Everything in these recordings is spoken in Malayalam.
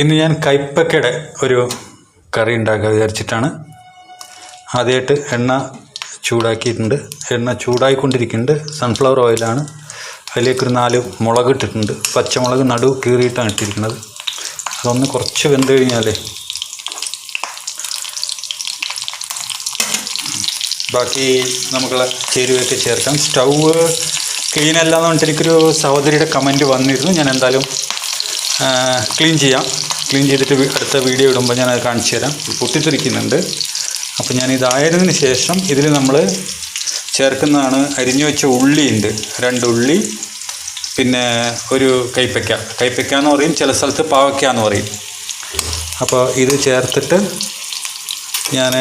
ഇന്ന് ഞാൻ കൈപ്പക്കയുടെ ഒരു കറി ഉണ്ടാക്കുക വിചാരിച്ചിട്ടാണ്. ആദ്യമായിട്ട് എണ്ണ ചൂടാക്കിയിട്ടുണ്ട്. എണ്ണ ചൂടായിക്കൊണ്ടിരിക്കുന്നുണ്ട്. സൺഫ്ലവർ ഓയിലാണ് അതിലേക്കൊരു നാല് മുളക് ഇട്ടിട്ടുണ്ട്. പച്ചമുളക് നടു കീറിയിട്ടാണ് ഇട്ടിരിക്കുന്നത്. അതൊന്ന് കുറച്ച് വെന്ത് കഴിഞ്ഞാലേ ബാക്കി നമുക്ക് ചേരുവയൊക്കെ ചേർക്കാം. സ്റ്റൗ ക്ലീൻ അല്ല എന്ന് പറഞ്ഞിട്ട് എനിക്കൊരു സഹോദരിയുടെ കമന്റ് വന്നിരുന്നു. ഞാൻ എന്തായാലും ക്ലീൻ ചെയ്യാം. ക്ലീൻ ചെയ്തിട്ട് അടുത്ത വീഡിയോ ഇടുമ്പോൾ ഞാനത് കാണിച്ചു തരാം. പൊട്ടിത്തെറിക്കുന്നുണ്ട്. അപ്പോൾ ഞാൻ ഇതായതിന് ശേഷം ഇതിൽ നമ്മൾ ചേർക്കുന്നതാണ് അരിഞ്ഞു വെച്ച ഉള്ളിയുണ്ട്. രണ്ട് ഉള്ളി പിന്നെ ഒരു കൈപ്പയ്ക്ക. കൈപ്പയ്ക്ക എന്ന് പറയും ചില സ്ഥലത്ത് പാവയ്ക്ക എന്ന് പറയും. അപ്പോൾ ഇത് ചേർത്തിട്ട് ഞാൻ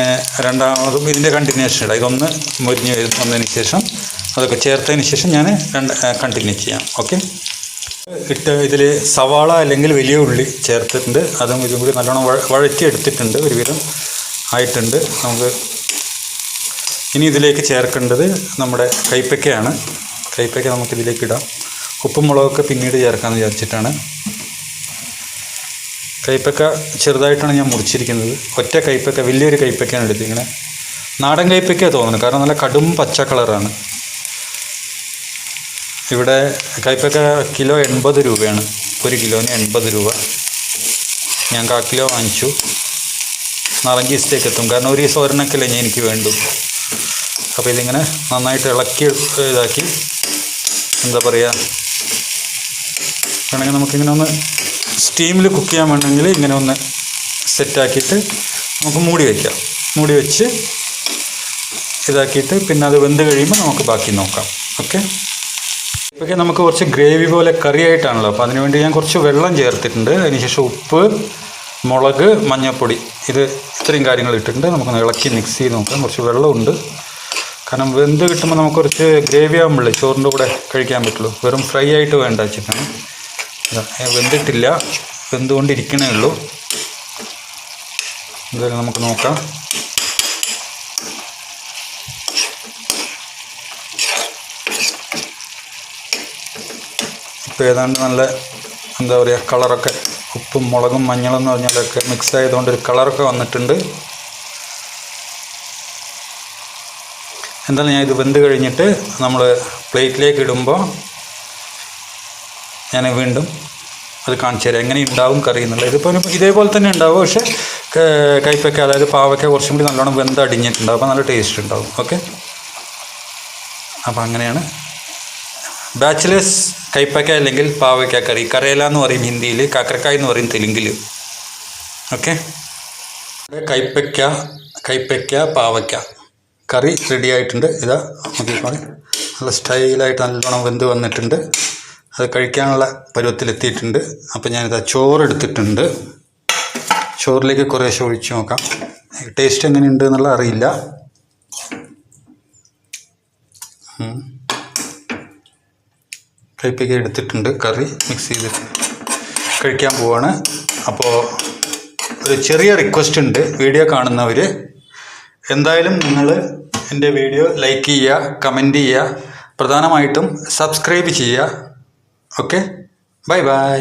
രണ്ടാമതും ഇതിന്റെ കണ്ടിന്യൂഷൻ ഇടാം. ഇതൊന്ന് മുരിഞ്ഞ് വന്നതിന് ശേഷം അതൊക്കെ ചേർത്തതിന് ശേഷം ഞാൻ രണ്ട് കണ്ടിന്യൂ ചെയ്യാം. ഓക്കെ ഇട്ട് ഇതിൽ സവാള അല്ലെങ്കിൽ വലിയ ഉള്ളി ചേർത്തിട്ടുണ്ട്. അതും ഇതും കൂടി നല്ലോണം വഴ- വഴറ്റി എടുത്തിട്ടുണ്ട് ഒരുവിധം ആയിട്ടുണ്ട്. നമുക്ക് ഇനി ഇതിലേക്ക് ചേർക്കേണ്ടത് നമ്മുടെ കൈപ്പക്കയാണ് കൈപ്പക്ക നമുക്ക് ഇതിലേക്ക് ഇടാം. ഉപ്പും മുളകൊക്കെ പിന്നീട് ചേർക്കാമെന്ന് വിചാരിച്ചിട്ടാണ്. കൈപ്പക്ക ചെറുതായിട്ടാണ് ഞാൻ മുറിച്ചിരിക്കുന്നത്. ഒറ്റ കൈപ്പക്ക വലിയൊരു കൈപ്പക്കയാണ് എടുത്തിരിക്കുന്നത് നാടൻ കൈപ്പക്കയാണ് തോന്നുന്നത് കാരണം നല്ല കടും പച്ച കളറാണ്. ഇവിടെ കൈപ്പക്ക കിലോ എൺപത് രൂപയാണ്. ഒരു കിലോന് എൺപത് രൂപ. ഞാൻ കാ കിലോ വാങ്ങിച്ചു. നാലഞ്ച് ദിവസത്തേക്ക് എത്തും. കാരണം ഒരു ദിവസം ഒരെണ്ണക്കല്ലേ ഞാൻ എനിക്ക് വേണ്ടു. അപ്പോൾ ഇതിങ്ങനെ നന്നായിട്ട് ഇളക്കി ഇതാക്കി. എന്താ പറയുക വേണമെങ്കിൽ നമുക്കിങ്ങനെ ഒന്ന് സ്റ്റീമിൽ കുക്ക് ചെയ്യാൻ വേണമെങ്കിൽ ഇങ്ങനെ ഒന്ന് സെറ്റാക്കിയിട്ട് നമുക്ക് മൂടി വയ്ക്കാം മൂടി വെച്ച് ഇതാക്കിയിട്ട് പിന്നെ അത് വെന്ത് കഴിയുമ്പോൾ നമുക്ക് ബാക്കി നോക്കാം. ഓക്കെ ഇപ്പൊക്കെ നമുക്ക് കുറച്ച് ഗ്രേവി പോലെ കറി ആയിട്ടാണല്ലോ അപ്പോൾ അതിനുവേണ്ടി ഞാൻ കുറച്ച് വെള്ളം ചേർത്തിട്ടുണ്ട്. അതിനുശേഷം ഉപ്പ് മുളക് മഞ്ഞൾപ്പൊടി. ഇത് ഇത്രയും കാര്യങ്ങൾ ഇട്ടിട്ടുണ്ട്. നമുക്ക് ഇളക്കി മിക്സ് ചെയ്ത് നോക്കാം. കുറച്ച് വെള്ളമുണ്ട്. കാരണം വെന്ത് കിട്ടുമ്പോൾ നമുക്ക് കുറച്ച് ഗ്രേവി ആകുമ്പോഴേ ചോറിന്റെ കൂടെ കഴിക്കാൻ പറ്റുള്ളൂ. വെറും ഫ്രൈ ആയിട്ട് വേണ്ട ഏ, വെന്തിട്ടില്ല. വെന്തുകൊണ്ടിരിക്കണേ ഉള്ളൂ. എന്തായാലും നമുക്ക് നോക്കാം. ഇപ്പോൾ ഏതാണ്ട് നല്ല എന്താ പറയുക കളറൊക്കെ. ഉപ്പും മുളകും മഞ്ഞളും എന്ന് പറഞ്ഞാലൊക്കെ മിക്സ് ആയതുകൊണ്ട് ഒരു കളറൊക്കെ വന്നിട്ടുണ്ട്. എന്തായാലും ഞാൻ ഇത് വെന്ത് കഴിഞ്ഞിട്ട് നമ്മൾ പ്ലേറ്റിലേക്ക് ഇടുമ്പോൾ ഞാൻ വീണ്ടും അത് കാണിച്ചു തരാം. എങ്ങനെ ഉണ്ടാവും കറി ഇതിപ്പോൾ ഇതേപോലെ തന്നെ ഉണ്ടാവും പക്ഷേ ക- കൈപ്പക്ക അതായത് പാവയ്ക്ക കുറച്ചും കൂടി നല്ലോണം വെന്ത് അടിഞ്ഞിട്ടുണ്ടാവും അപ്പോൾ നല്ല ടേസ്റ്റ് ഉണ്ടാവും. ഓക്കെ അപ്പോൾ അങ്ങനെയാണ് ബാച്ചിലേഴ്സ് കൈപ്പക്ക അല്ലെങ്കിൽ പാവയ്ക്ക കറി കരേല എന്ന് പറയും ഹിന്ദിയിൽ കാക്കരക്കായ എന്ന് പറയും തെലുങ്കിൽ ഓക്കെ കൈപ്പയ്ക്ക കൈപ്പയ്ക്ക പാവയ്ക്ക കറി റെഡി ആയിട്ടുണ്ട്. ഇതാ നോക്കിക്കോളെ നല്ല സ്റ്റൈലായിട്ട് നല്ലോണം വെന്ത് വന്നിട്ടുണ്ട്. അത് കഴിക്കാനുള്ള പരുവത്തിലെത്തിയിട്ടുണ്ട്. അപ്പോൾ ഞാനിതാ ചോറ് എടുത്തിട്ടുണ്ട് ചോറിലേക്ക് കുറേശ്ശെ ഒഴിച്ച് നോക്കാം. ടേസ്റ്റ് എങ്ങനെയുണ്ട് എന്നുള്ള അറിയില്ല. ഉം. കൈപ്പയ്ക്ക എടുത്തിട്ടുണ്ട് കറി മിക്സ് ചെയ്തിട്ട് കഴിക്കാൻ പോവാണ്. അപ്പോൾ ഒരു ചെറിയ റിക്വസ്റ്റ് ഉണ്ട് വീഡിയോ കാണുന്നവർ എന്തായാലും നിങ്ങൾ എന്റെ വീഡിയോ ലൈക്ക് ചെയ്യുക കമന്റ് ചെയ്യുക പ്രധാനമായിട്ടും സബ്സ്ക്രൈബ് ചെയ്യുക. Okay bye bye